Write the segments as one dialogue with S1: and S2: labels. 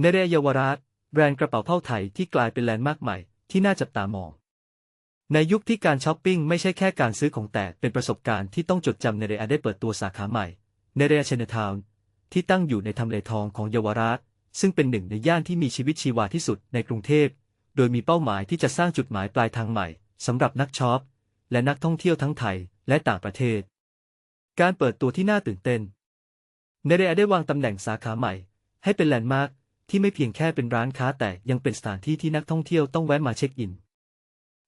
S1: ในเรเยาวราชแบรนด์กระเป๋าเผ้าไทยที่กลายเป็นแลนด์มาร์คใหม่ที่น่าจับตามอง ในยุคที่การช้อปปิ้งไม่ใช่แค่การซื้อของแต่เป็นประสบการณ์ที่ต้องจดจำในเรอาได้เปิดตัวสาขาใหม่ในเรอาเชนทาวน์ที่ตั้งอยู่ในทำเลทองของเยาวราช ซึ่งเป็นหนึ่งในย่านที่มีชีวิตชีวาที่สุดในกรุงเทพ โดยมีเป้าหมายที่จะสร้างจุดหมายปลายทางใหม่สำหรับนักช็อป และนักท่องเที่ยวทั้งไทยและต่างประเทศ การเปิดตัวที่น่าตื่นเต้นในเรอาได้วางตำแหน่งสาขาใหม่ ให้เป็นแลนด์มาร์ค ที่ไม่เพียงแค่เป็นร้านค้าแต่ยังเป็นสถานที่ที่นักท่องเที่ยวต้องแวะมาเช็คอิน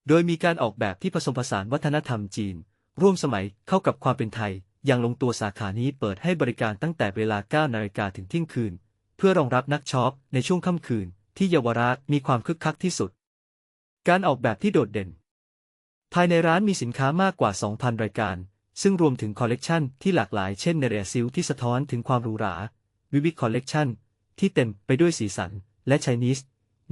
S1: โดยมีการออกแบบที่ผสมผสานวัฒนธรรมจีน ร่วมสมัยเข้ากับความเป็นไทย อย่างลงตัวสาขานี้เปิดให้บริการตั้งแต่เวลา9นาฬิกาถึงเที่ยงคืน เพื่อรองรับนักช็อปในช่วงค่ำคืน ที่เยาวราชมีความคึกคักที่สุด การออกแบบที่โดดเด่น ภายในร้านมีสินค้ามากกว่า 2,000 รายการ ซึ่งรวมถึงคอลเลกชันที่หลากหลายเช่นในเรียซิลที่สะท้อนถึงความหรูหราวิวิคคอลเลกชัน ที่เต็มไปด้วยสีสัน และไชนีส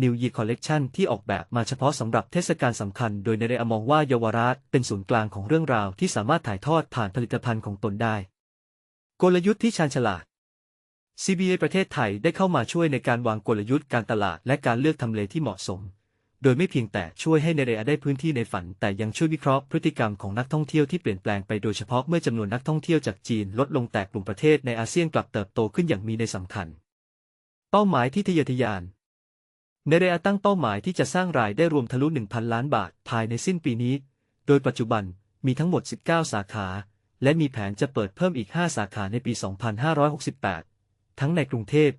S1: นิวยีคอลเลกชันที่ออกแบบมาเฉพาะสำหรับเทศกาลสำคัญ โดยในเรอมองว่าเยาวราชเป็นศูนย์กลางของเรื่องราวที่สามารถถ่ายทอดผ่านผลิตภัณฑ์ของตนได้ กลยุทธ์ที่ชาญฉลาด CBA ประเทศไทยได้เข้ามาช่วยในการวางกลยุทธ์การตลาดและการเลือกทำเลที่เหมาะสม โดยไม่เพียงแต่ช่วยให้ในเรอได้พื้นที่ในฝัน แต่ยังช่วยวิเคราะห์พฤติกรรมของนักท่องเที่ยวที่เปลี่ยนแปลงไปโดยเฉพาะเมื่อจำนวนนักท่องเที่ยวจากจีนลดลงแต่กลุ่มประเทศในอาเซียนกลับเติบโตขึ้นอย่างมีในสำคัญ เป้าหมายที่ทะเยอทะยานในเรอาตั้งเป้าหมายที่จะสร้างรายได้รวมทะลุ 1,000 ล้านบาทภายในสิ้นปีนี้ โดยปัจจุบันมีทั้งหมด 19 สาขา และมีแผนจะเปิดเพิ่มอีก 5 สาขาในปี 2568 ทั้งในกรุงเทพ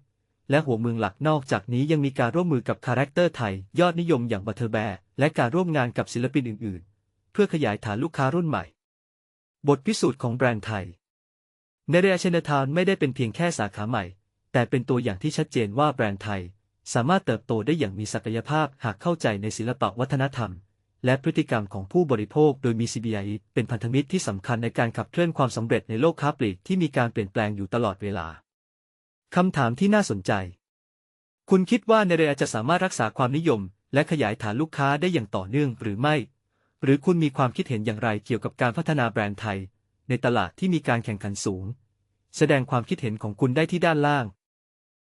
S1: และหัวเมืองหลักนอกจากนี้ยังมีการร่วมมือกับคาแรคเตอร์ไทย ยอดนิยมอย่างบัตเทอร์แบร์และการร่วมงานกับศิลปินอื่น ๆ เพื่อขยายฐานลูกค้ารุ่นใหม่ บทพิสูจน์ของแบรนด์ไทยในเรียเชนทาวน์ไม่ได้เป็นเพียงแค่สาขาใหม่ แต่เป็นตัวอย่างที่ชัดเจนว่าแบรนด์ไทย สามารถเติบโตได้อย่างมีศักยภาพหากเข้าใจในศิลปะวัฒนธรรม และพฤติกรรมของผู้บริโภคโดยมี CBI เป็นพันธมิตรที่สำคัญในการขับเคลื่อนความสำเร็จในโลกค้าปลีกที่มีการเปลี่ยนแปลงอยู่ตลอดเวลาคำถามที่น่าสนใจ คุณคิดว่าในเรียจะสามารถรักษาความนิยม และขยายฐานลูกค้าได้อย่างต่อเนื่องหรือไม่ หรือคุณมีความคิดเห็นอย่างไรเกี่ยวกับการพัฒนาแบรนด์ไทย ในตลาดที่มีการแข่งขันสูง แสดงความคิดเห็นของคุณได้ที่ด้านล่าง